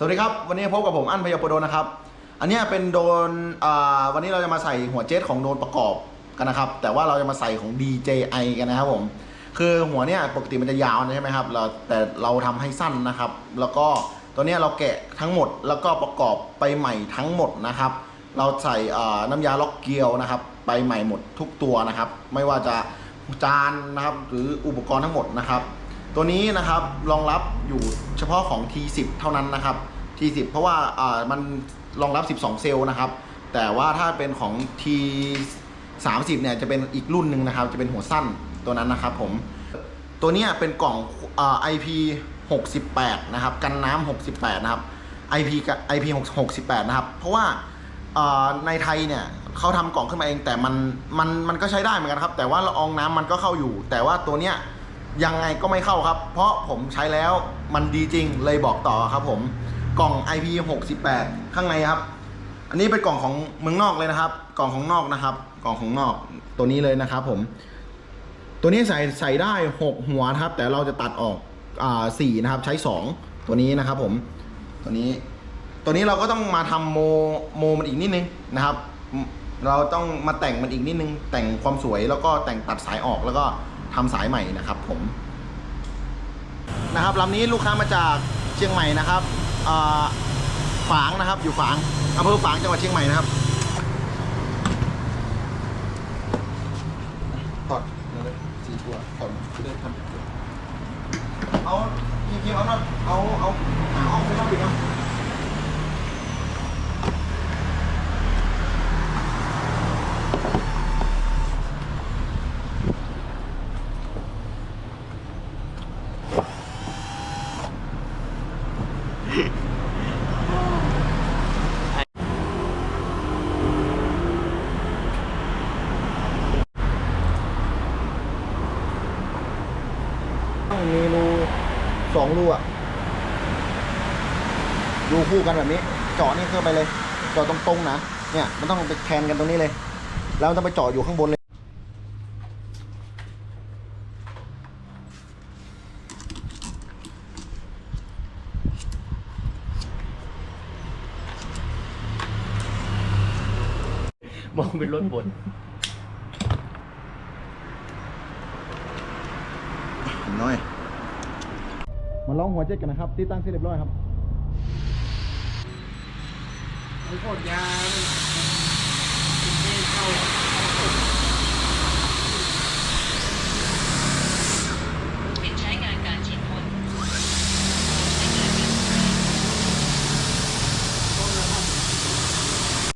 สวัสดีครับ วันนี้พบกับผมอั้นพยาโปโดนนะครับ อันเนี้ยเป็นโดนวันนี้เราจะมาใส่หัวเจ็ตของโดนประกอบกันนะครับ แต่ว่าเราจะมาใส่ของ DJI กันนะครับผม คือหัวเนี้ยปกติมันจะยาวใช่ไหมครับเราแต่เราทำให้สั้นนะครับ แล้วก็ตัวเนี้ยเราแกะทั้งหมดแล้วก็ประกอบไปใหม่ทั้งหมดนะครับ เราใส่น้ำยาล็อกเกลียวนะครับ ไปใหม่หมดทุกตัวนะครับ ไม่ว่าจะจานนะครับหรืออุปกรณ์ทั้งหมดนะครับ ตัวนี้นะครับรองรับอยู่เฉพาะของ T10 เท่านั้นนะครับ T10 เพราะว่าอ่ามันรองรับ 12 เซลล์นะครับ แต่ว่าถ้าเป็นของ T30 เนี่ยจะเป็นอีกรุ่นหนึ่งนะครับ จะเป็นหัวสั้นตัวนั้นนะครับผมตัวนี้เป็นกล่องอ่า IP 68 นะครับ กันน้ำ68 นะครับ IP IP 68 นะครับ เพราะว่าอ่าในไทยเนี่ยเขาทำกล่องขึ้นมาเองแต่มันมันมันก็ใช้ได้เหมือนกันครับ แต่ว่าละอองน้ำมันก็เข้าอยู่ แต่ว่าตัวเนี้ย ยังไงก็ไม่เข้าครับ เพราะผมใช้แล้วมันดีจริงเลยบอกต่อครับผมกล่อง IP 68 ข้างในครับ อันนี้เป็นกล่องของเมืองนอกเลยนะครับ กล่องของนอกนะครับ กล่องของนอกตัวนี้เลยนะครับผม ตัวนี้ใส่ใส่ได้ 6 หัวครับ แต่เราจะตัดออกอ่าสี่นะครับ ใช้ 2 ตัวนี้นะครับ ผม ตัวนี้ ตัวนี้เราก็ต้องมาทำโมโมมันอีกนิดนึงนะครับ เราต้องมาแต่งมันอีกนิดนึง แต่งความสวยแล้วก็แต่งตัดสายออกแล้วก็ ทำสายใหม่นะครับผมนะครับลำนี้ลูกค้ามาจากเชียงใหม่นะครับอ่าฝางนะครับอยู่ฝางอำเภอฝางจังหวัดเชียงใหม่นะครับถอดเลยสี่ตัวถอดเดินทำเอาจริงๆเอาเอาเอาเอาเอาไม่ต้องปิดนะต้องมีรู สองรูอะรูคู่กันแบบนี้เจาะนี่เข้าไปเลยเจาะตรงๆนะเนี่ยมันต้องไปแทนกันตรงนี้เลย แล้วมันต้องไปเจาะอยู่ข้างบนเลย มองเป็นรถบนน้อย มาลองหัวเจ็ดกันนะครับติดตั้งเสร็จเรียบร้อยครับไอ้โคตรยาไม่เข้า